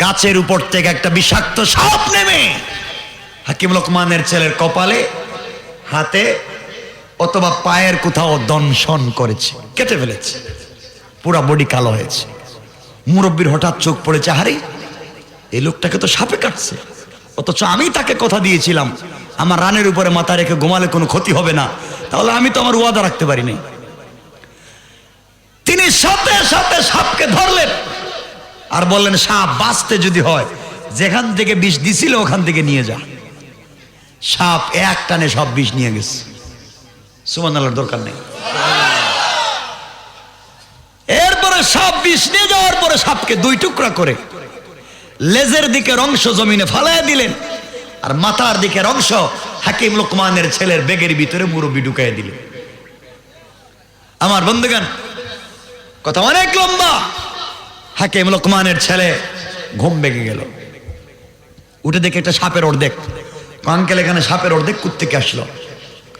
গাছের উপর থেকে একটা বিষাক্ত সাপ নেমে। হাকিম লোকমানের ছেলের কপালে, হাতে, অথবা পায়ের কোথাও দংশন করেছে। কেটে ফেলেছে। পুরা বডি কালো হয়েছে। মুরব্বীর হঠাৎ চোখ পড়েছে হারে এই লোকটাকে তো সাপে কাটছে। অথচ আমি তাকে কথা দিয়েছিলাম, আমার রানের উপরে মাথা রেখে ঘুমালে কোনো ক্ষতি হবে না, তাহলে আমি তো আমার ওয়াদা রাখতে পারিনি। তিনি সাথে সাথে সাপকে ধরলেন। আর বললেন, সাপ, বাঁচতে যদি হয়, যেখান থেকে বিষ দিছিল, ওখান থেকে নিয়ে যা। সাপ এক টানে সব বিষ নিয়ে গেছে। সুমান আল্লাহর দরকার নেই। এরপরে সাপ বিষ নিয়ে যাওয়ার পরে সাপকে দুই টুকরা করে লেজের দিকের অংশ জমিনে ফালাইয়া দিলেন, আর মাথার দিকের অংশ হাকিম লোকমানের ছেলের বেগের ভিতরে মুরব্বী ঢুকাই দিলেন। আমার বন্ধুগান কথা অনেক লম্বা। হাকিম লোকমানের ছেলে, ঘুম বেগে গেল। উঠে দেখে একটা সাপের অর্ধেক। আঙ্কেল এখানে সাপের অর্ধেক কুত্তিকে আসলো?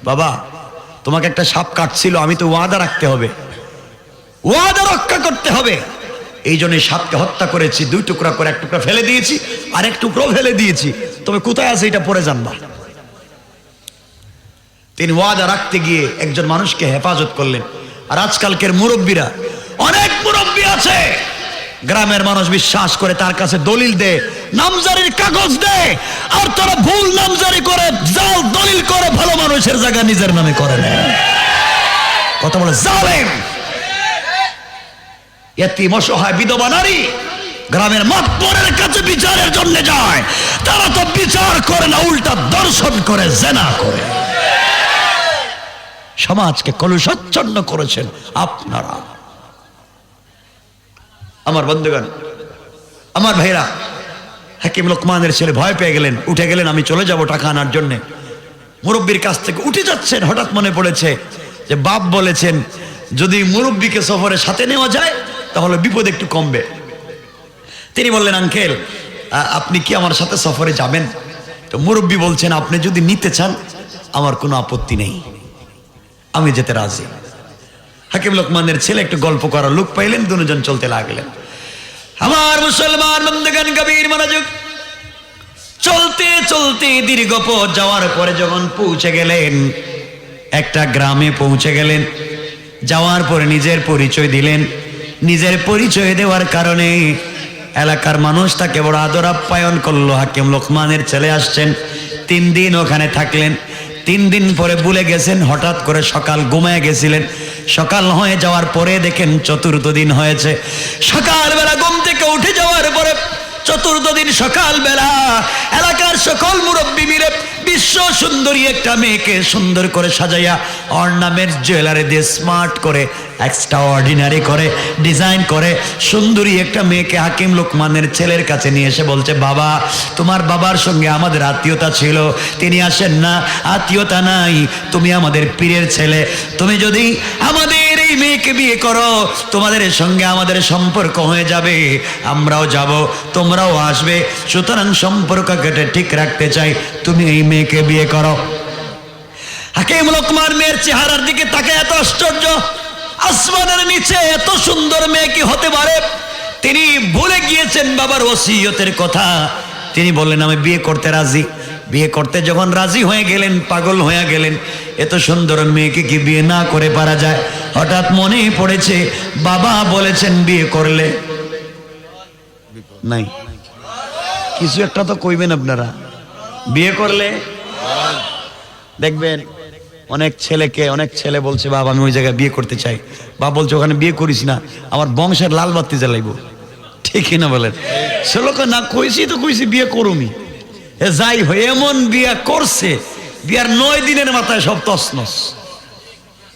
বাবা, তোমাকে একটা সাপ কাটছিল, আমি তো ওয়াদা রাখতে হবে। ওয়াদা রক্ষা করতে হবে। এই জন্য সাপকে হত্যা করেছি, দুই টুকরা করে এক টুকরা ফেলে দিয়েছি, আর এক টুকরো ফেলে দিয়েছি। তবে কোথায় আছে এটা পরে জানবা। তিনি ওয়াদা রাখতে গিয়ে একজন মানুষকে হেফাজত করলেন। আর আজকালকের মুরব্বীরা, অনেক মুরব্বী আছে। গ্রামের মানুষ বিশ্বাস করে তার কাছে দলিল দে, নামজারির কাগজ দে, আর তারা ভুল নামজারি করে, জাল দলিল করে ভালো মানুষের জায়গা নিজের নামে করে নেয়। কথা বলে, জালেম। এতিম, অসহায়, বিধবা নারী গ্রামের মাতবরের কাছে বিচারের জন্য যায়। তারা তো বিচার করে না, উল্টা দর্শন করে, জেনা করে। সমাজকে কলুষাচ্ছন্ন করেছেন আপনারা। আমার বন্ধুগণ, আমার ভাইরা হাকিম লোকমানের ছেলে ভয় পেয়ে গেলেন, উঠে গেলেন, আমি চলে যাব টাকা আনার জন্যে। মুরব্বীর কাছ থেকে উঠে যাচ্ছেন, হঠাৎ মনে পড়েছে যে বাপ বলেছেন, যদি মুরব্বীকে সফরে সাথে নেওয়া যায়, তাহলে বিপদ একটু কমবে। তিনি বললেন, আঙ্কেল আপনি কি আমার সাথে সফরে যাবেন? তো মুরব্বী বলছেন, আপনি যদি নিতে চান, আমার কোনো আপত্তি নেই। আমি যেতে রাজি। হাকিম লোকমানের ছেলে একটু গল্প করার লোক পাইলেন, দুজন চলতে লাগলেন। আমার মুসলমান বন্ধুগান কবির মনোযোগ। চলতে চলতে দীর্ঘ পথ যাওয়ার পরে যখন পৌঁছে গেলেন, একটা গ্রামে পৌঁছে গেলেন। যাওয়ার পরে নিজের পরিচয় দিলেন। নিজের পরিচয় দেওয়ার কারণে এলাকার মানুষ তাকে বড় আদর আপ্যায়ন করল। হাকিম লোকমানের ছেলে আসছেন, তিন দিন ওখানে থাকলেন। তিন দিন পরে ভুলে গেছেন, হঠাৎ করে সকাল ঘুমায় গেছিলেন। সকাল হয়ে যাওয়ার পরে দেখেন চতুর্থ দিন হয়েছে। সকালবেলা ঘুম থেকে উঠে যাওয়ার পরে চতুর্থ দিন সকালবেলা এলাকার সকল মুরব্বী বিশ্ব সুন্দরী একটা মেয়েকে সুন্দর করে সাজাইয়া অর্নামেন্ট জুয়েলারি দিয়ে স্মার্ট করে এক্সট্রা অর্ডিনারি করে ডিজাইন করে, সুন্দরী একটা মেয়েকে হাকিম লোকমানের ছেলের কাছে নিয়ে এসে বলছে, বাবা, তোমার বাবার সঙ্গে আমাদের আত্মীয়তা ছিল, তিনি আসেন না, আত্মীয়তা নাই, তুমি আমাদের পীরের ছেলে, তুমি যদি আমাদের মেয়েকে বিয়ে করো, তোমাদের সঙ্গে আমাদের সম্পর্ক হয়ে যাবে, আমরাও যাব, তোমরাও আসবে। সুতরাং সম্পর্ক কেটে ঠিক রাখতে চাই, তুমি এই মেয়েকে বিয়ে করো। হাকিম লোকমান মেয়ের চেহারার দিকে তাকে এত আশ্চর্য। আসমানের নিচে এত সুন্দর মেয়ে কি হতে পারে? তিনি ভুলে গিয়েছেন বাবার ওসিয়তের কথা। তিনি বললেন, আমি বিয়ে করতে রাজি। বিয়ে করতে যখন রাজি হয়ে গেলেন, পাগল হয়ে গেলেন, এত সুন্দর মেয়েকে কি বিয়ে না করে পারা যায়? হঠাৎ মনে পড়েছে বাবা বলেছেন বিয়ে করলে। নাই। কিছু একটা তো কইবেন আপনারা। বিয়ে করলে? দেখবেন অনেক ছেলেকে অনেক ছেলে বলছে বাবা আমি ওই জায়গায় বিয়ে করতে চাই। বা বলছে ওখানে বিয়ে করিস না আমার বংশের লাল বাতি জ্বালাইব। ঠিকই না বলেন? ছেলেকে না কইছি তো কইছি বিয়ে করুমি। যাই হয়ে এমন বিয়ে করছে বিয়ার নয় দিনের মাথায় সব তসনস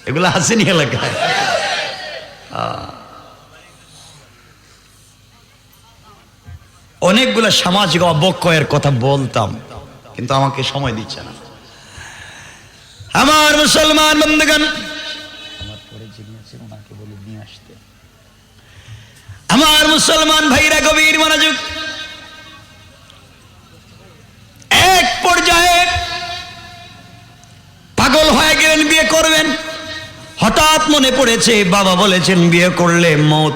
এগুলো আসেনি এলাকায়? অনেকগুলো সামাজিক অবক্ষয়ের কথা বলতাম, কিন্তু আমাকে সময় দিচ্ছে না। আমার মুসলমান বন্ধুগণ আমার মুসলমান ভাইরা গভীর মনোযোগ। এক পর্যায়ে পাগল হয়ে গেলেন, বিয়ে করবেন। হঠাৎ মনে পড়েছে, বাবা বলেছেন, বিয়ে করলে মত।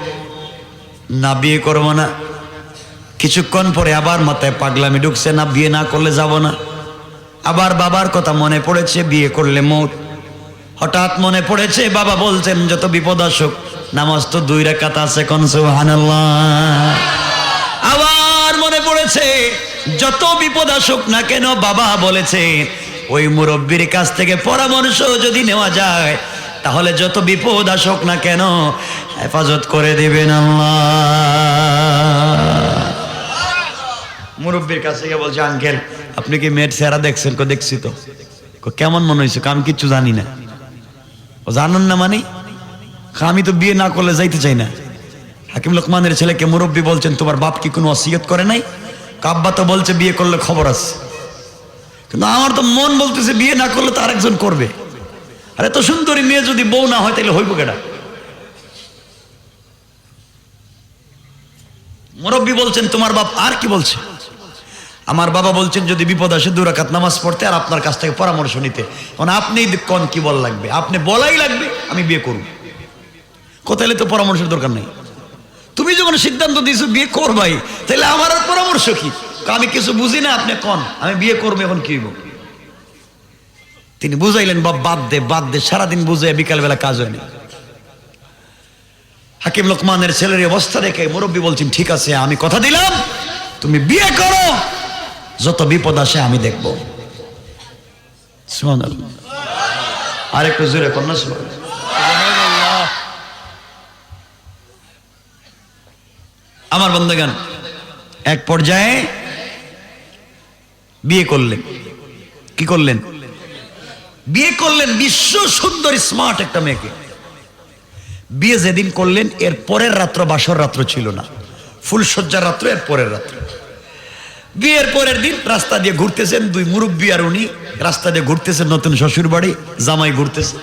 না, বিয়ে করব না। কিছুক্ষণ পরে আবার মাথায় পাগলামি ঢুকছে, না, বিয়ে না করলে যাব না। আবার বাবার কথা মনে পড়েছে, বিয়ে করলে মত। হঠাৎ মনে পড়েছে, বাবা বলছেন, যত বিপদ আসুক, নামাজ তো দুই রেখাত আছে আবার মনে পড়েছে, যত বিপদ আসুক না কেন, বাবা বলেছে, ওই মুরব্বীর কাছ থেকে পরামর্শ যদি নেওয়া যায় তাহলে যত বিপদ আসুক না কেন, হেফাজত করে দিবেন আল্লাহ। মুরব্বীর কাছে গিয়ে বলছে, আঙ্কেল, আপনি কি মেয়ের চেহারা দেখছেন? কো, দেখছি তো। কেমন মনে হয়েছে আমি কিচ্ছু জানি না। ও জানেন না মানে? আমি তো বিয়ে না করলে যাইতে চাই না। হাকিম লোকমানের ছেলেকে মুরব্বী বলছেন, তোমার বাপ কি কোনো অসিয়ত করে নাই? কাব্বা তো বলছে, বিয়ে করলে খবর আছে। কিন্তু আমার তো মন বলতেছে, বিয়ে না করলে তো আরেকজন করবে। আর এত সুন্দরী মেয়ে যদি বউ না হয় তাহলে হইব কেটা মুরব্বী বলছেন, তোমার বাপ আর কি বলছে? আমার বাবা বলছেন, যদি বিপদ আসে দুরাকাত নামাজ পড়তে আর আপনার কাছ থেকে পরামর্শ নিতে। কারণ আপনি কন কি বল লাগবে? আপনি বলাই লাগবে, আমি বিয়ে করব। কোথায় তো পরামর্শের দরকার নেই। তুমি যখন সিদ্ধান্ত দিয়েছ বিয়ে করবাই তাহলে আমার আর পরামর্শ কি? আমি কিছু বুঝি না, আপনি কন, আমি বিয়ে করব, এখন কি হইব? তিনি বুঝাইলেন, বাপ, বাদ দে বাদ দে, সারাদিন বুঝে বিকালবেলা কাজ হয়নি। হাকিম লোকমানের ছেলের অবস্থা দেখে মুরব্বী বলছেন, ঠিক আছে, আমি কথা দিলাম, তুমি বিয়ে করো, যত বিপদ আসে আমি দেখব। আর একটু জোরে কন্যা আমার বন্ধুগান এক পর্যায়ে বিয়ে করলেন। কি করলেন? বিয়ে করলেন বিশ্ব সুন্দর স্মার্ট একটা মেয়েকে। বিয়ে যেদিন করলেন, এর পরের রাত্র বাসর রাত্র ছিল না। ফুলসজ্জার রাত্র, এর পরের রাত্র। বিয়ের পরের দিন রাস্তা দিয়ে ঘুরতেছেন দুই মুরব্বী আর উনি। রাস্তা দিয়ে ঘুরতেছেন নতুন শ্বশুর বাড়ি, জামাই ঘুরতেছে।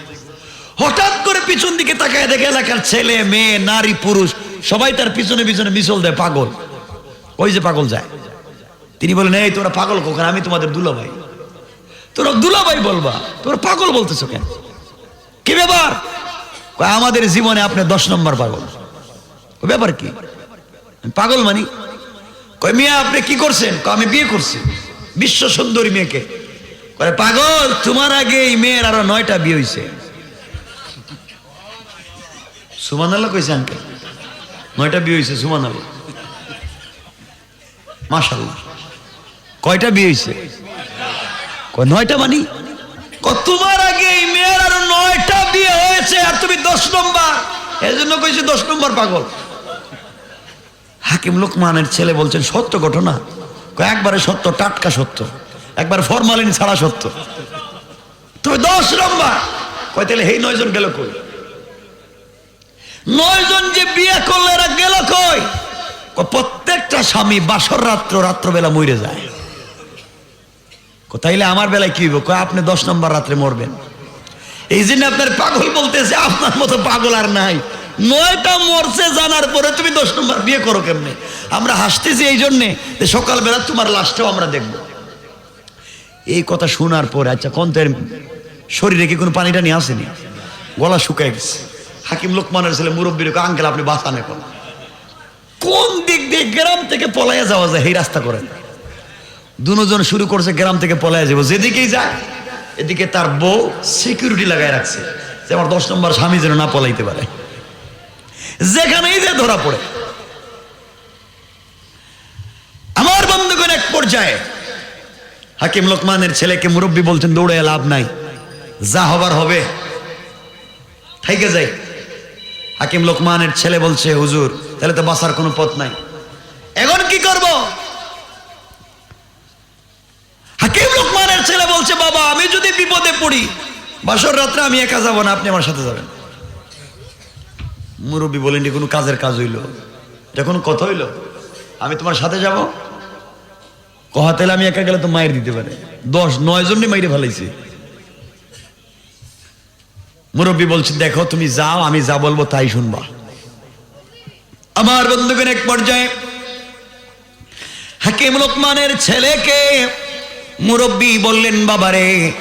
হঠাৎ করে পিছন দিকে তাকায় দেখে এলাকার ছেলে, মেয়ে, নারী, পুরুষ, সবাই তার পিছনে পিছনে মিশল দেয়, পাগল। ওই যে পাগল যায়। তিনি বলেন, এই তোমরা পাগল কখন? আমি তোমাদের দুলাভাই। তোরা দুলাভাই বলবা তোর পাগল বলতেছো কেন? কি ব্যাপার? আমাদের জীবনে আপনি দশ নম্বর পাগল। ব্যাপার কি? পাগল মানি? কয়, মিয়া, আপনি কি করছেন? আমি বিয়ে করছি। বিশ্ব সুন্দরী মেয়েকে। কয়, পাগল, তোমার আগে এই মেয়ের আরও নয়টা বিয়ে হয়েছে সুমান আল্লাহ কইছে আঙ্কেল নয়টা বিয়ে হয়েছে সুমান আল্লাহ মাশাল্লাহ কয়টা বিয়ে হয়েছে নয়টা মানি তোমার আগে এই মেয়ের আরও নয়টা বিয়ে হয়েছে আর তুমি দশ নম্বর? এই জন্য কইছে দশ নম্বর পাগল। হাকিম লোকমানের ছেলে বলছেন, সত্য ঘটনা? একবারে সত্য, টাটকা সত্য। একবার ফরমালিন ছাড়া সত্য। তুমি দশ নম্বর? কয়, তাহলে এই নয়জন গেল কই? নয়জন যে বিয়ে করলে এরা গেল কই? প্রত্যেকটা স্বামী বাসর রাত্র, রাত্রবেলা মরে যায়। তাইলে আমার বেলায় কি হইব? আপনি দশ নম্বর রাত্রে মরবেন। এই জন্য আপনার পাগল বলতেছে, আপনার মতো পাগল আর নাই। নয়টা মরছে জানার পরে তুমি দশ নম্বর বিয়ে করো কেমনে? আমরা হাসতেছি এই জন্যে যে সকালবেলা তোমার লাশটাও আমরা দেখব। এই কথা শোনার পরে আচ্ছা কোন তো শরীরে কি কোনো পানি টানি আসেনি? গলা শুকায় গেছে। হাকিম লোকমানের ছেলে মুরব্বীর আঙ্কেল, আপনি বাঁচান এখন। কোন দিক দিয়ে গ্রাম থেকে পলাইয়া যাওয়া যায়, এই রাস্তা করেন। দুজন শুরু করছে, গ্রাম থেকে পলাইয়া যাব যেদিকেই যায় এদিকে তার বউ সিকিউরিটি লাগায় রাখছে যে আমার দশ নম্বর স্বামী যেন না পলাইতে পারে। যেখানেই যে ধরা পড়ে। আমার বন্ধুগণ, এক পর্যায়ে হাকিম লোকমানের ছেলেকে মুরব্বী বলছেন দৌড়ে লাভ নাই। যা হবার হবে থেকে যাই। হাকিম লোকমানের ছেলে বলছে, হুজুর, তাহলে তো বাঁচার কোনো পথ নাই। এখন কি করব? হাকিম লোকমানের ছেলে বলছে, বাবা, আমি যদি বিপদে পড়ি, বাসর রাত্রে আমি একা যাব না, আপনি আমার সাথে যাবেন। মুরব্বী বলেন কোনো কাজের কাজ হইল। কোনো কথা হইল? আমি তোমার সাথে যাব? কহা তাহলে আমি একা গেলে তো মায়ের দিতে পারে। দশ, নয় জনই মাইরে ফেলাইছি। মুরব্বী বলছে, দেখো, তুমি যাও, আমি যা বলব তাই শুনবা। আমার বন্ধুগণ, এক পর্যায়ে হাকিম লোকমানের ছেলেকে মুরব্বী বললেন, বাবারে,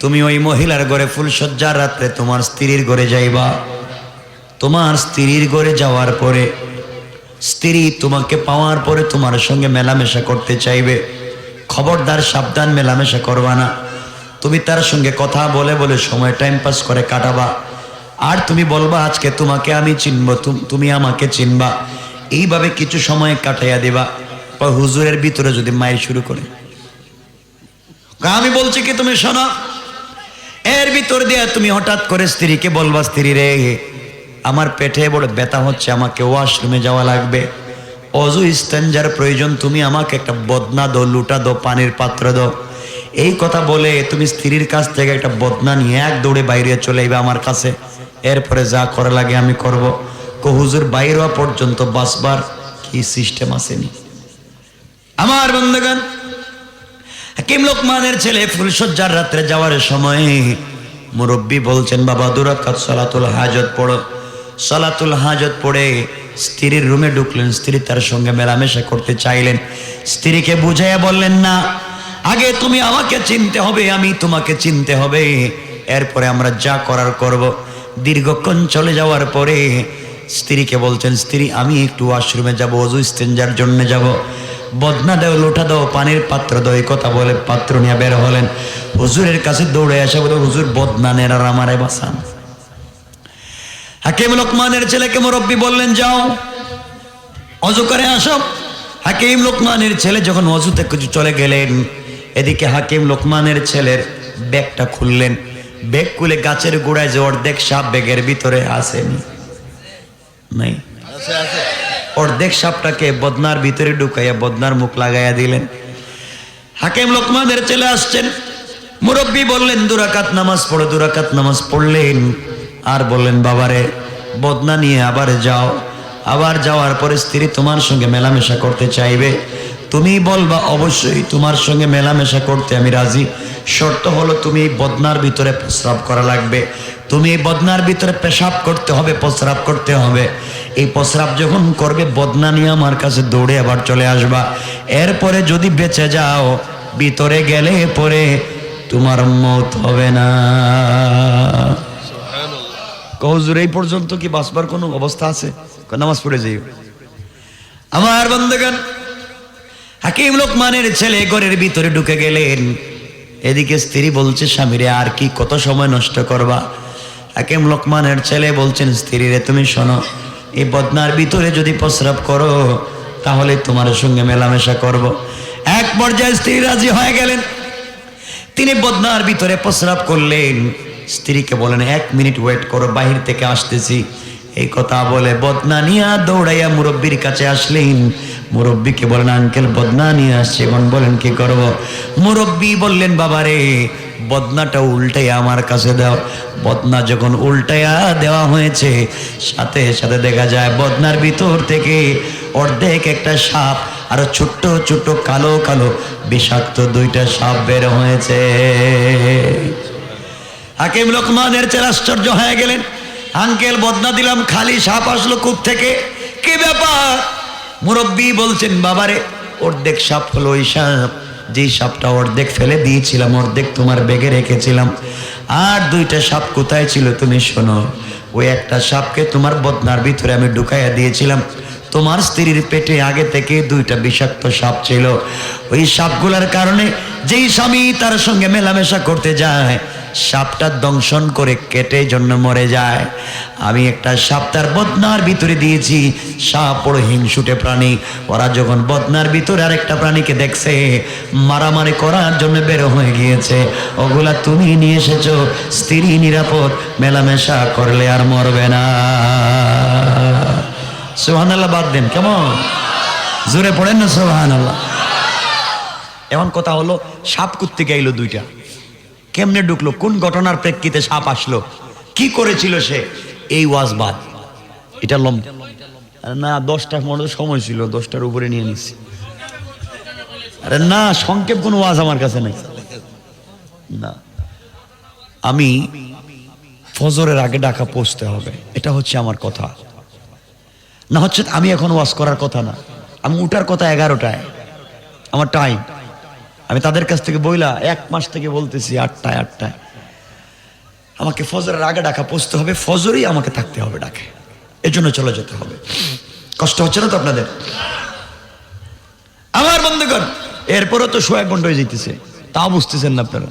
তুমি ওই মহিলার ঘরে ফুলসজ্জার রাত্রে তোমার স্ত্রীর ঘরে যাইবা। তোমার স্ত্রীর ঘরে যাওয়ার পরে স্ত্রী তোমাকে পাওয়ার পরে তোমার সঙ্গে মেলামেশা করতে চাইবে। খবরদার সাবধান মেলামেশা করবা না। তুমি তার সঙ্গে কথা বলে বলে সময় টাইম পাস করে কাটাবা। আর তুমি বলবা, আজকে তোমাকে আমি চিনব, তুমি আমাকে চিনবা। এইভাবে কিছু সময় কাটাইয়া দিবা। পর হুজুরের ভিতরে যদি মায়ের শুরু করে। আমি বলছি কি তুমি শোনো? এর ভিতর দিয়ে তুমি হঠাৎ করে স্ত্রীকে বলবা, স্ত্রী রে, আমার পেটে বড় ব্যথা হচ্ছে, আমাকে ওয়াশরুমে যাওয়া লাগবে। অজু ইস্তেঞ্জার প্রয়োজন, তুমি আমাকে একটা বদনা দো লুটা দো পানির পাত্র দো এই কথা বলে তুমি স্ত্রীর কাছ থেকে একটা বদনা নিয়ে এক দৌড়ে বাইরে চলে যাবে আমার কাছে। এরপরে যা করা লাগে আমি করব। কো, হুজুর, বাইরে পর্যন্ত বাসবার কি সিস্টেম আসেনি? আমার বন্ধুগণ হাকিম লোকমানের ছেলে ফুলসজ্জার রাত্রে যাওয়ার সময় মুরব্বী বলছেন, বাবা দুরাকাত সালাতুল হাজত পড়ো। সালাতুল হাজত পড়ে স্ত্রীর রুমে ঢুকলেন। স্ত্রী তার সঙ্গে মেলামেশা করতে চাইলেন। স্ত্রীকে বুঝাইয়া বললেন, না, আগে তুমি আমাকে চিনতে হবে, আমি তোমাকে চিনতে হবে। এরপরে আমরা যা করার করব। দীর্ঘক্ষণ চলে যাওয়ার পরে স্ত্রীকে বলছেন, স্ত্রী, আমি একটু ওয়াশরুমে যাব, অজু স্তেঞ্জার জন্য যাব। বদনা দাও লোটা দাও, পানির পাত্র দাও, এই কথা বলে পাত্র নিয়ে বের হলেন। হুজুরের কাছে দৌড়ে আসে বলে, হুজুর, বদনা নের আর আমারে বাসান হাকিম লোকমানের ছেলেকে মুরব্বী বললেন, যাও, অজু করে আসো। হাকিম লোকমানের ছেলে যখন অজুতে কিছু চলে গেলেন, এদিকে হাকিম লোকমানের ছেলের ব্যাগটা খুললেন। ব্যাগ খুলে গাছের গোড়ায় যে অর্ধেক সাপ ব্যাগের ভিতরে আসেনি। নাই। অর্ধেক সাপটাকে বদনার ভিতরে ঢুকাইয়া বদনার মুখ লাগাইয়া দিলেন। হাকিম লোকমানের চলে আসছেন। মুরব্বী বললেন দুরাকাত নামাজ পড়ো দুরাকাত নামাজ পড়লেন। আর বললেন, বাবারে, বদনা নিয়ে আবার যাও। আবার যাওয়ার পরে স্ত্রী তোমার সঙ্গে মেলামেশা করতে চাইবে। তুমি বলবা, অবশ্যই তোমার সঙ্গে মেলামেশা করতে আমি রাজি। শর্ত হলো তুমি বদনার ভিতরে প্রস্রাব করা লাগবে। তুমি বদনার ভিতরে পেশাব করতে হবে, প্রস্রাব করতে হবে। এই প্রস্রাব যখন করবে বদনা নিয়ে আমার কাছে দৌড়ে আবার চলে আসবা। এরপরে যদি বেঁচে যাও ভিতরে গেলে পরে তোমার মত হবে না। কহজুর এই পর্যন্ত কি বাঁচবার কোনো অবস্থা আছে? নামাজ পড়ে যাই আমার বন্ধুগণ হাকিম লোকমানের ছেলে ঘরের ভিতরে ঢুকে গেলেন। এদিকে স্ত্রী বলছে স্বামীরে আর কি কত সময় নষ্ট করবা? হাকিম লোকমানের ছেলে বলছেন স্ত্রীরে তুমি শোনো এই বদনার ভিতরে যদি প্রস্রাব করো, তাহলে তোমার সঙ্গে মেলামেশা করব। এক পর্যায়ে স্ত্রী রাজি হয়ে গেলেন। তিনি বদনার ভিতরে প্রস্রাব করলেন। স্ত্রীকে বলেন, এক মিনিট ওয়েট করো, বাহির থেকে আসতেছি। এই কথা বলে বদনা নিয়ে দৌড়াইয়া মুরব্বীর কাছে আসলেন। মুরব্বীকে বলেন, আঙ্কেল, বদনা নিয়ে আসছে। এখন বলেন, কি করব? মুরব্বী বললেন, বাবারে, বদনাটা উল্টাইয়া আমার কাছে দাও। বদনা যখন উল্টাইয়া দেওয়া হয়েছে, সাথে সাথে দেখা যায় বদনার ভিতর থেকে অর্ধেক একটা সাপ আরও ছোট্ট ছোট্ট, কালো কালো বিষাক্ত দুইটা সাপ বের হয়েছে। হাকিম লোকমানের চেয়ে আশ্চর্য হয়ে গেলেন। আঙ্কেল বদনা দিলাম, খালি সাপ আসলো কূপ থেকে। কি ব্যাপার? মুরব্বী বলছেন, বাবারে, অর্ধেক সাপ হলো ওই সাপ। যেই সাপটা অর্ধেক ফেলে দিয়েছিলাম, অর্ধেক তোমার বেগে রেখেছিলাম। আর দুইটা সাপ কোথায় ছিল তুমি শোনো। ওই একটা সাপকে তোমার বদনার ভিতরে আমি ঢুকাইয়া দিয়েছিলাম। তোমার স্ত্রীর পেটে আগে থেকে দুইটা বিষাক্ত সাপ ছিল। ওই সাপগুলার কারণে যেই স্বামী তার সঙ্গে মেলামেশা করতে যায় সাপটা দংশন করে কেটে জন্য মরে যায়। আমি একটা সাপ তার বদনার ভিতরে দিয়েছি। সাপ বড় হিংসুটে প্রাণী। ওরা যখন বদনার ভিতরে আরেকটা প্রাণীকে দেখছে, মারামারি করার জন্য বের হয়ে গিয়েছে। ওগুলা তুমি নিয়ে এসেছ, স্ত্রী নিরাপদ, মেলামেশা করলে আর মরবে না। সোহান আল্লাহ বাদ দেন, কেমন? জোরে পড়েন না সোহান আল্লাহ এমন কথা হলো, সাপ করতে গাইলো দুইটা। কেমনে ঢুকলো? কোন ঘটনার প্রেক্ষিতে সাপ আসলো? কি করেছিল সে? এই ওয়াজ বাদ। এটা লম না দশটা মনে হয় সময় ছিল, দশটার উপরে নিয়ে নিচ্ছি আরে না, সংক্ষেপ কোনো ওয়াজ আমার কাছে নেই। না। আমি ফজরের আগে ডাকা পৌঁছতে হবে। এটা হচ্ছে আমার কথা। না, হচ্ছে আমি এখন ওয়াজ করার কথা না। আমি উঠার কথা এগারোটায়। আমার টাইম আমি তাদের কাছ থেকে বইলা এক মাস থেকে বলতেছি, আটটায় আটটায়। আমাকে ফজরের আগে ডাকা পৌঁছতে হবে, ফজরেই আমাকে থাকতে হবে ডাকে। এজন্য চলে যেতে হবে। কষ্ট হচ্ছে না তো আপনাদের? আমার বন্ধুগণ, এরপরও তো সোয়া গন্ড হয়ে যেতেছে তাও বুঝতেছেন না আপনারা।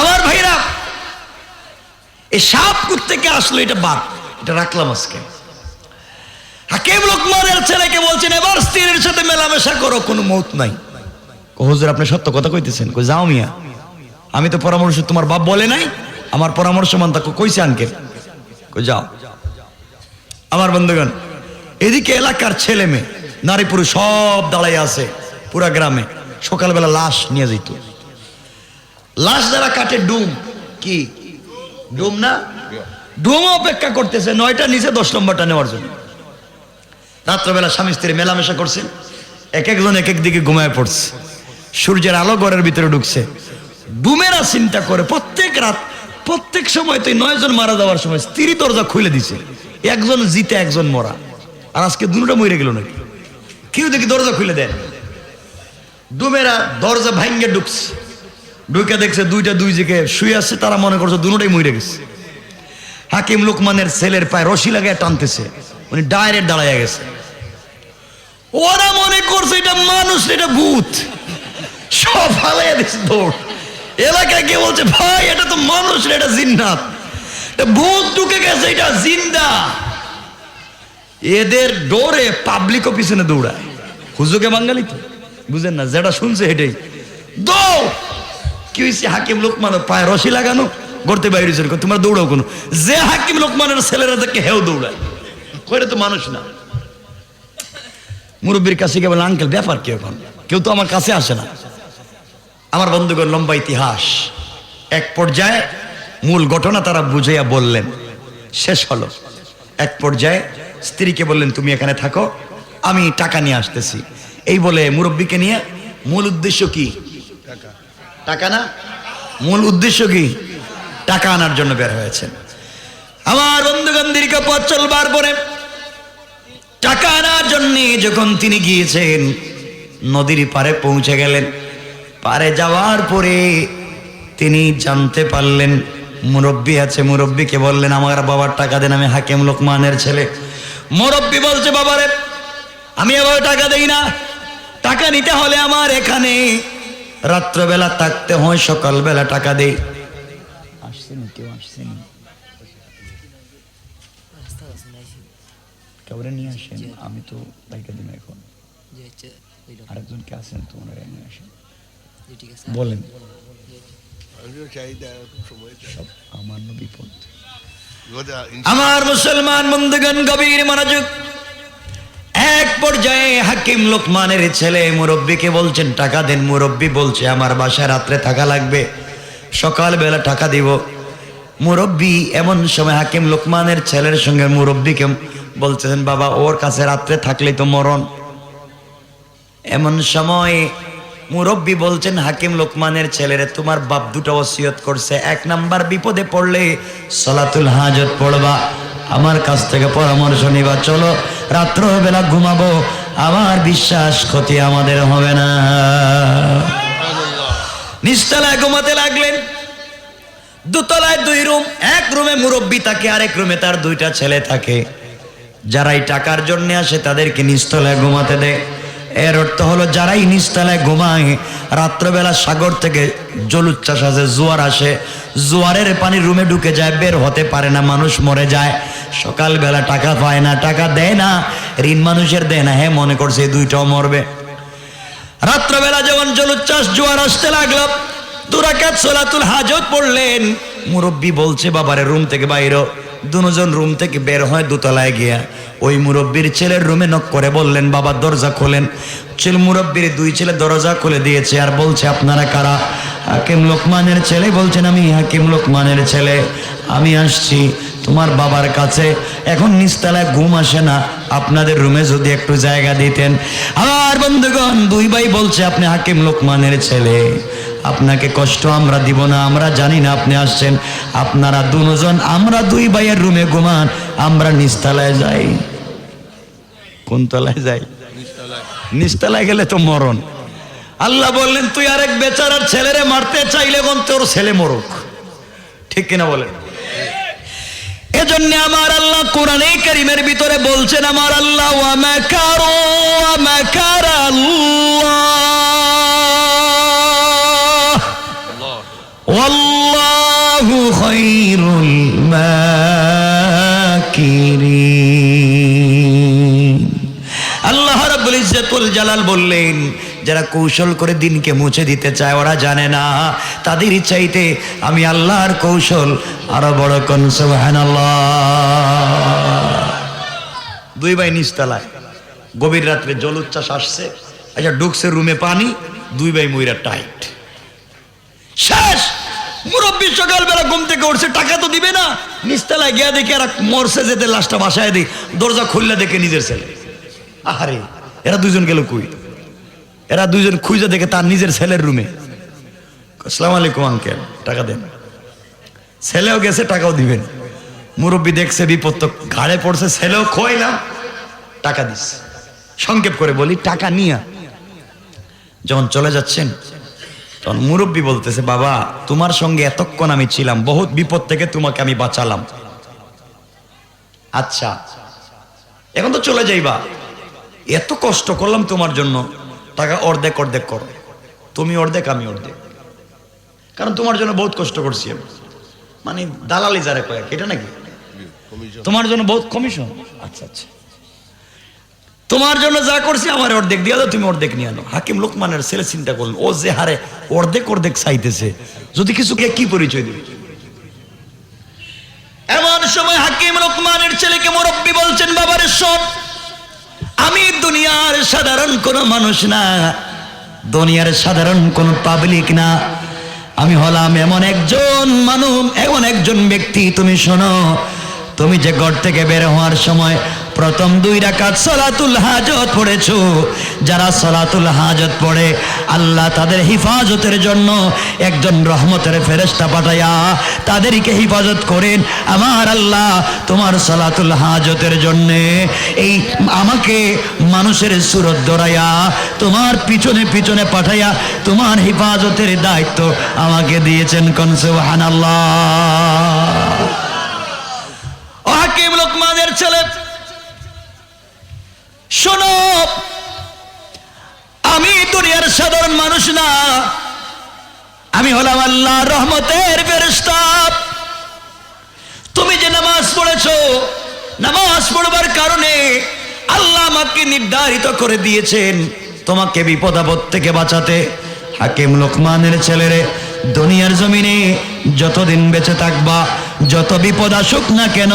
আমার ভাইরা, এই সাপ থেকে আসলো, এটা বাদ এটা রাখলাম আজকে। হাকিম লোকমানের ছেলেকে বলছেন, এবার স্ত্রীর সাথে মেলামেশা করো, কোনো মত নাই। হুজুর, আপনি সত্য কথা কইতেছেন। কই, যাও মিয়া, আমি তো পরামর্শ, তোমার বাপ বলে নাই, আমার পরামর্শ মান তাকে কইছে আঙ্কেল কই, যাও। আমার বন্ধুগণ, এদিকে এলাকার ছেলে মেয়ে, নারী পুরুষ সব দাঁড়াই আছে, পুরা গ্রামে, সকালবেলা লাশ নিয়ে যেত লাশ যারা কাটে ডুম, কি? ডুম না? ডুম অপেক্ষা করতেছে, নয়টা নিচে দশ নম্বরটা নেওয়ার জন্য। রাত্রবেলা স্বামী স্ত্রী মেলামেশা করছে, এক একজন এক এক দিকে ঘুমায় পড়ছে। সূর্যের আলো ঘরের ভিতরে ঢুকছে। ডুমেরা চিন্তা করে, প্রত্যেক রাত, প্রত্যেক সময় তো নয়জন মারা যাওয়ার সময় স্ত্রী দরজা খুলে দিছে। একজন জিতে, একজন মরা। আর আজকে দুটা মরে গেল নাকি? কেউ দেখি দরজা খুলে দেয় ডুমেরা দরজা ভাঙ্গে ঢুকছে। ঢুকে দেখছে দুইটা দুই দিকে শুয়ে আছে, তারা মনে করছে দুটাই মরে গেছে। হাকিম লোকমানের ছেলের পায়ে রশি লাগায় টানতেছে। উনি ডাইরেক্ট দাঁড়াইয়া গেছে। ওরা মনে করছে এটা মানুষ, এটা ভূত। সব ফালাইয়া দিচ্ছে দৌড়। এলাকায় কে বলছে, ভাই, এটা তো মানুষ এটা জিন্নাত। ভূত ঢুকে গেছে, এটা জিন্দা। এদের ডোরে পাবলিকও পিছনে দৌড়ায়। হুজুকে বাঙালি তো। বুঝেন না, যেটা শুনছে এটাই দৌড়! কি হয়েছে হাকিম লোকমান পায়ে রশি লাগানো? গড়তে বাইরে তোমরা দৌড়াও কোনো। যে হাকিম লোকমানের ছেলেরা দেখে হেও দৌড়ায়। কইরে তো মানুষ না। মুরব্বীর কাছে গিয়ে বলে আঙ্কেল, ব্যাপার কি এখন? কেউ তো আমার কাছে আসে না। আমার বন্ধুগণ, লম্বা ইতিহাস। এক পর্যায়ে মূল ঘটনা তারা বুঝাইয়া বললেন, শেষ হলো। এক পর্যায়ে স্ত্রীকে বললেন, তুমি এখানে থাকো, আমি টাকা নিয়ে আসতেছি। এই বলে মুরব্বীকে নিয়ে মূল উদ্দেশ্য কি? টাকা না? মূল উদ্দেশ্য কি? টাকা আনার জন্য বের হয়েছেন। আমার বন্ধুগণ, দীর্ঘ পথ চলবার পরে টাকা আনার জন্য যখন তিনি গিয়েছেন, নদীর পারে পৌঁছে গেলেন। পারে যাওয়ার পরে তিনি জানতে পারলেন, মুরব্বী আছে, মুরব্বীকে বললেন, আমার বাবার টাকা দেন, আমি হাকিম লোকমানের ছেলে। মুরব্বী বলছে, বাবারে, আমি এবার টাকা দেই না। টাকা নিতে হলে আমার এখানে রাত্রবেলা থাকতে হয়, সকালবেলা টাকা দেই। আসছেন, কেউ আসছেন। কেউরে নিয়ে আসেন আমি তো বাইকে দিন এখন। আরেকজনকে আছেন তো ওনারা নিয়ে আসেন? যে ঠিক আছে বলেন। সব আমার বিপদ। আমার মুসলমান বন্ধুগণ গভীর মনোযোগ। এক পর্যায়ে হাকিম লোকমানের ছেলে মুরব্বীকে বলছেন টাকা দেন মুরব্বী বলছে আমার বাসায় রাত্রে থাকা লাগবে। সকালবেলা টাকা দিব। মুরব্বী এমন সময় হাকিম লোকমানের ছেলের সঙ্গে মুরব্বীকে বলছেন, বাবা, ওর কাছে রাত্রে থাকলেই তো মরণ। এমন সময় মুরব্বী বলছেন, হাকিম লোকমানের ছেলেরে তোমার বাপ দুটো ওসিয়ত করছে। এক নাম্বার বিপদে পড়লে সলাতুল হাজত পড়বা। আমার কাছ থেকে পরামর্শ নিবা। চলো, রাত্রবেলা ঘুমাবো। আমার বিশ্বাস ক্ষতি আমাদের হবে না। নিচতলায় ঘুমাতে লাগলেন। দুতলায় দুই রুম, এক রুমে মুরব্বী থাকে, আরেক রুমে তার দুইটা ছেলে থাকে। যারাই টাকার জন্য আসে তাদেরকে নিচতলায় ঘুমাতে দেয়। এর অর্থ হলো যারাই নিচতলায় ঘুমায়, রাত্রবেলা সাগর থেকে জলুচ্ছ্বাস আসে, জোয়ার আসে, জোয়ারের পানি রুমে ঢুকে যায়, বের হতে পারে না, মানুষ মরে যায়। সকালবেলা টাকা পায় না, টাকা দেয় না, ঋণ মানুষের দেয় না হ্যাঁ মনে করছে এই দুইটাও মরবে। রাত্রবেলা যখন জলোচ্ছ্বাস, জোয়ার আসতে লাগল, দুরাকাত সোলাতুল হাজত পড়লেন। মুরব্বী বলছে, বাবারে, রুম থেকে বাইরো। দুজন রুম থেকে বের হয় দোতলায় গিয়া। ওই মুরব্বীর ছেলের রুমে নক করে বললেন, বাবা, দরজা খোলেন। ছেলে মুরব্বীর দুই ছেলে দরজা খুলে দিয়েছে আর বলছে, আপনারা কারা? হাকিম লোকমানের ছেলে বলছেন, আমি হাকিম লোকমানের ছেলে। আমি আসছি। তোমার বাবার কাছে। এখন নিচতলায় ঘুম আসে না। আপনাদের রুমে যদি একটু জায়গা দিতেন। আমার বন্ধুগণ, দুই ভাই বলছে, আপনি হাকিম লোকমানের ছেলে। আপনাকে কষ্ট আমরা দিব না, আমরা জানি না আপনি আসছেন। আপনারা দুজন, আমরা দুই ভাইয়ের রুমে ঘুমান, আমরা নিচতলায় যাই। কোন তলায় যাই? নিচতলায় গেলে তো মরণ। আল্লাহ বললেন, তুই আরেক বেচারার ছেলেরে মারতে চাইলে কোন তোর ছেলে মরুক। ঠিক কিনা বলেন? এজন্য আমার আল্লাহ কোরআনে কারিমের ভিতরে বলছেন, আমার আল্লাহ, ওয়া মাকারু, ওয়া মাকার আল্লাহ। আল্লাহ খায়রুল জালাল বললেন যারা কৌশল করে দিনকে মুছে দিতে চায়, ওরা জানে না। তাদের চাইতে আমি আল্লাহর কৌশল আরও বড় কোন দুই ভাই নিচতলায়। গভীর রাত্রে জল উচ্ছ্বাস আসছে। আচ্ছা ঢুকছে রুমে পানি, দুই ভাই ময়রা টাইট। শেষ! মুরব্বী সকালবেলা ঘুম থেকে উঠছে, টাকা তো দিবে না। নিচতলায় গিয়া দেখে এরা মরছে যেতে, লাশটা বাসায় দিই। দরজা খুললে দেখে নিজের ছেলে। আহারে, এরা দুজন গেল কই? এরা দুজন খুঁজে দেখে তার নিজের ছেলের রুমে। আসসালামু আলাইকুম আঙ্কেল টাকা দেন। ছেলেও গেছে, টাকাও দিবেন। মুরব্বী দেখছে, বিপদ তো ঘাড়ে পড়ছে, ছেলেও খোয়াইলাম টাকা দিস। সংক্ষেপ করে বলি, টাকা নিয়া। যখন চলে যাচ্ছেন, তখন মুরব্বী বলতেছে, বাবা, তোমার সঙ্গে এতক্ষণ আমি ছিলাম, বহুত বিপদ থেকে তোমাকে আমি বাঁচালাম। আচ্ছা এখন তো চলে যাইবা। এত কষ্ট করলাম তোমার জন্য। টাকা অর্ধেক অর্ধেক করো। তুমি অর্ধেক, আমি অর্ধেক। কারণ তোমার জন্য বহুত কষ্ট করছি আমি। মানে দালালি যারা কয়েক এটা নাকি? তোমার জন্য বহুত কমিশন আচ্ছা আচ্ছা। তোমার জন্য যা করছি, আমার অর্ধেক দিয়ে তুমি অর্ধেক নিয়ে আনো হাকিম লোকমানের ছেলে চিন্তা করলেন ও যে হারে অর্ধেক অর্ধেক চাইতেছে। যদি কিছুকে কি পরিচয় দেবে? এমন সময় হাকিম লোকমানের ছেলেকে মুরব্বী বলছেন, বাবার সব আমি দুনিয়ার সাধারণ কোনো মানুষ না, দুনিয়ার সাধারণ কোনো পাবলিক না। আমি হলাম এমন একজন মানুষ, এমন একজন ব্যক্তি, তুমি শোনো, তুমি যে ঘর থেকে বের হওয়ার সময় প্রথম দুই রাকাত সলাতুল হাজত পড়েছো। যারা সলাতুল হাজত পড়ে, আল্লাহ তাদের হিফাজতের জন্য একজন রহমতের ফেরেশতা পাঠাইয়া তাদেরকে হিফাজত করেন। আমার আল্লাহ তোমার সলাতুল হাজতের জন্যে এই আমাকে মানুষের সুরত দরাইয়া তোমার পিছনে পিছনে পাঠাইয়া তোমার হিফাজতের দায়িত্ব আমাকে দিয়েছেন কনসুহান আল্লাহ হাকিম লোকমানের ছেলে শোনো, আমি দুনিয়ার সাধারণ মানুষ না। আমি হলাম আল্লাহ রহমতের ফেরেশতা। তুমি যে নামাজ পড়েছ, নামাজ পড়বার কারণে আল্লাহ আমাকে নির্ধারিত করে দিয়েছেন তোমাকে বিপদ থেকে বাঁচাতে। হাকিম লোকমানের ছেলেরে দুনিয়ার জমিনে যতদিন বেঁচে থাকবা, যত বিপদ আসুক না কেন,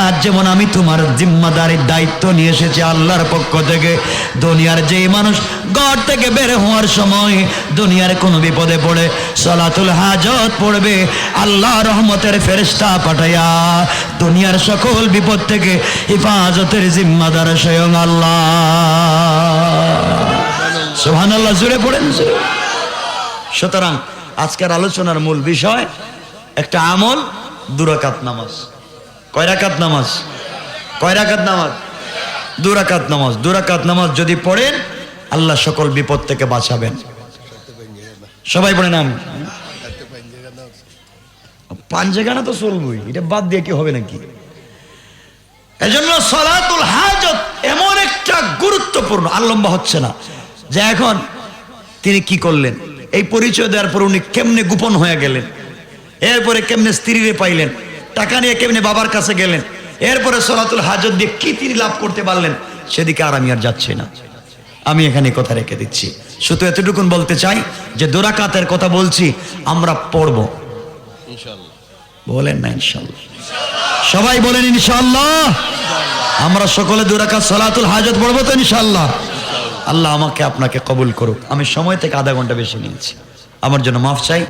আজ যেমন আমি তোমার জিম্মাদারির দায়িত্ব নিয়ে এসেছি আল্লাহর পক্ষ থেকে, দুনিয়ার যেই মানুষ ঘর থেকে বের হওয়ার সময় দুনিয়ার কোনো বিপদে পড়ে, সলাতুল হাজত পড়বে আল্লাহ রহমতের ফেরেশতা পাঠাইয়া দুনিয়ার সকল বিপদ থেকে হেফাজতের জিম্মাদার স্বয়ং আল্লাহ। সোহান আল্লাহ জুড়ে পড়েন সুতরাং আজকের আলোচনার মূল বিষয়, একটা আমল দুরাকাত নামাজ। কয় রাকাত নামাজ? কয় রাকাত নামাজ? দুরাকাত নামাজ। দুরাকাত নামাজ যদি পড়েন, আল্লাহ সকল বিপদ থেকে বাঁচাবেন। সবাই পড়েন আমি পাঞ্জেগানা তো চলবই? এটা বাদ দিয়ে কি হবে নাকি? এজন্য সলাতুল হাজত এমন একটা গুরুত্বপূর্ণ, আর লম্বা হচ্ছে না। যে এখন তিনি কি করলেন? এই পরিচয় দেওয়ার পর উনি কেমনে গোপন হয়ে গেলেন? এরপরে কেমনে স্ত্রীরে পাইলেন? টাকা নিয়ে কেমনে বাবার কাছে গেলেন? এরপরে সলাতুল হাজত দিয়ে কি তিনি লাভ করতে পারলেন? সেদিকে আর আমি আর যাচ্ছি না। আমি এখানে কথা রেখে দিচ্ছি। শুধু এতটুকুন বলতে চাই যে দোরাকাতের কথা বলছি আমরা পড়ব। বলেন না ইনশাল্লাহ সবাই বলেন ইনশাল্লাহ আমরা সকলে দুরাকাত সলাতুল হাজত পড়ব তো ইনশাল্লাহ আল্লাহ আমাকে আপনাকে কবুল করুক। আমি সময় থেকে আধা ঘণ্টা বেশি নিয়েছি। আমার জন্য মাফ চাই।